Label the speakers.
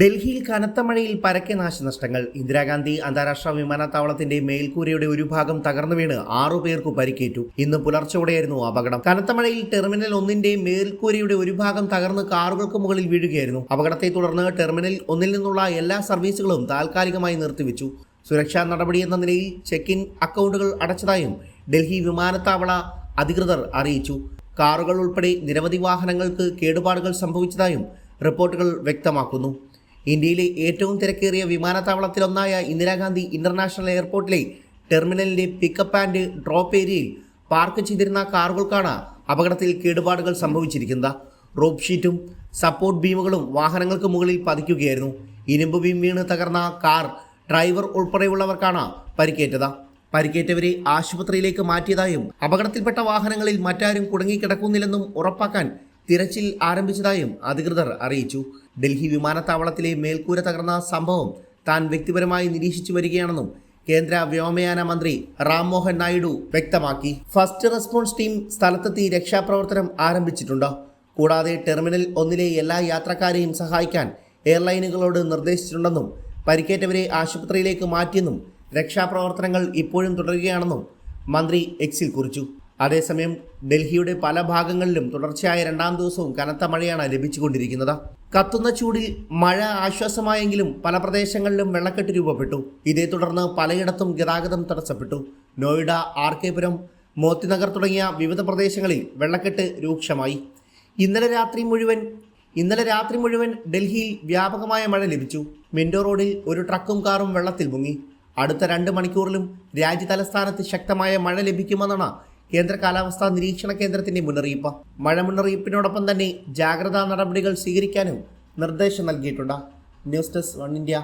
Speaker 1: ഡൽഹിയിൽ കനത്ത മഴയിൽ പരക്കെ നാശനഷ്ടങ്ങൾ. ഇന്ദിരാഗാന്ധി അന്താരാഷ്ട്ര വിമാനത്താവളത്തിന്റെ മേൽക്കൂരയുടെ ഒരു ഭാഗം തകർന്നു വീണ് ആറു പേർക്ക് പരിക്കേറ്റു. ഇന്ന് പുലർച്ചെയോടെയായിരുന്നു അപകടം. കനത്ത മഴയിൽ ടെർമിനൽ ഒന്നിന്റെ മേൽക്കൂരയുടെ ഒരു ഭാഗം തകർന്ന് കാറുകൾക്ക് മുകളിൽ വീഴുകയായിരുന്നു. അപകടത്തെ തുടർന്ന് ടെർമിനൽ ഒന്നിൽ നിന്നുള്ള എല്ലാ സർവീസുകളും താൽക്കാലികമായി നിർത്തിവെച്ചു. സുരക്ഷാ നടപടി എന്ന നിലയിൽ ചെക്ക് ഇൻ അക്കൗണ്ടുകൾ അടച്ചതായും ഡൽഹി വിമാനത്താവള അധികൃതർ അറിയിച്ചു. കാറുകൾ ഉൾപ്പെടെ നിരവധി വാഹനങ്ങൾക്ക് കേടുപാടുകൾ സംഭവിച്ചതായും റിപ്പോർട്ടുകൾ വ്യക്തമാക്കുന്നു. ഇന്ത്യയിലെ ഏറ്റവും തിരക്കേറിയ വിമാനത്താവളത്തിലൊന്നായ ഇന്ദിരാഗാന്ധി ഇന്റർനാഷണൽ എയർപോർട്ടിലെ ടെർമിനലിന്റെ പിക്കപ്പ് ആൻഡ് ഡ്രോപ്പ് ഏരിയയിൽ പാർക്ക് ചെയ്തിരുന്ന കാറുകൾക്കാണ് അപകടത്തിൽ കേടുപാടുകൾ സംഭവിച്ചിരിക്കുന്നത്. റോപ്പ് ഷീറ്റും സപ്പോർട്ട് ബീമുകളും വാഹനങ്ങൾക്ക് മുകളിൽ പതിക്കുകയായിരുന്നു. ഇരുമ്പ് ബീം വീണ് തകർന്ന കാർ ഡ്രൈവർ ഉൾപ്പെടെയുള്ളവർക്കാണ് പരിക്കേറ്റത്. പരിക്കേറ്റവരെ ആശുപത്രിയിലേക്ക് മാറ്റിയതായും അപകടത്തിൽപ്പെട്ട വാഹനങ്ങളിൽ മറ്റാരും കുടുങ്ങിക്കിടക്കുന്നില്ലെന്നും ഉറപ്പാക്കാൻ തിരച്ചിൽ ആരംഭിച്ചതായും അധികൃതർ അറിയിച്ചു. ഡൽഹി വിമാനത്താവളത്തിലെ മേൽക്കൂര തകർന്ന സംഭവം താൻ വ്യക്തിപരമായി നിരീക്ഷിച്ചു വരികയാണെന്നും കേന്ദ്ര വ്യോമയാന മന്ത്രി റാം മോഹൻ നായിഡു വ്യക്തമാക്കി. ഫസ്റ്റ് റെസ്പോൺസ് ടീം സ്ഥലത്തെത്തി രക്ഷാപ്രവർത്തനം ആരംഭിച്ചിട്ടുണ്ട്. കൂടാതെ ടെർമിനൽ ഒന്നിലെ എല്ലാ യാത്രക്കാരെയും സഹായിക്കാൻ എയർലൈനുകളോട് നിർദ്ദേശിച്ചിട്ടുണ്ടെന്നും പരിക്കേറ്റവരെ ആശുപത്രിയിലേക്ക് മാറ്റിയെന്നും രക്ഷാപ്രവർത്തനങ്ങൾ ഇപ്പോഴും തുടരുകയാണെന്നും മന്ത്രി എക്സിൽ കുറിച്ചു. അതേസമയം ഡൽഹിയുടെ പല ഭാഗങ്ങളിലും തുടർച്ചയായ രണ്ടാം ദിവസവും കനത്ത മഴയാണ് ലഭിച്ചുകൊണ്ടിരിക്കുന്നത്. കത്തുന്ന ചൂടിൽ മഴ ആശ്വാസമായെങ്കിലും പല പ്രദേശങ്ങളിലും വെള്ളക്കെട്ട് രൂപപ്പെട്ടു. ഇതേ തുടർന്ന് പലയിടത്തും ഗതാഗതം തടസ്സപ്പെട്ടു. നോയിഡ ആർ കെ പുരം മോത്തിനഗർ തുടങ്ങിയ വിവിധ പ്രദേശങ്ങളിൽ വെള്ളക്കെട്ട് രൂക്ഷമായി. ഇന്നലെ രാത്രി മുഴുവൻ ഇന്നലെ രാത്രി മുഴുവൻ ഡൽഹിയിൽ വ്യാപകമായ മഴ ലഭിച്ചു. മിൻഡോ റോഡിൽ ഒരു ട്രക്കും കാറും വെള്ളത്തിൽ മുങ്ങി. അടുത്ത രണ്ട് മണിക്കൂറിലും രാജ്യതലസ്ഥാനത്ത് ശക്തമായ മഴ ലഭിക്കുമെന്നാണ് കേന്ദ്ര കാലാവസ്ഥാ നിരീക്ഷണ കേന്ദ്രത്തിന്റെ മുന്നറിയിപ്പ്. മഴ മുന്നറിയിപ്പിനോടൊപ്പം തന്നെ ജാഗ്രതാ നടപടികൾ സ്വീകരിക്കാനും നിർദ്ദേശം നൽകിയിട്ടുണ്ട്. News desk one India.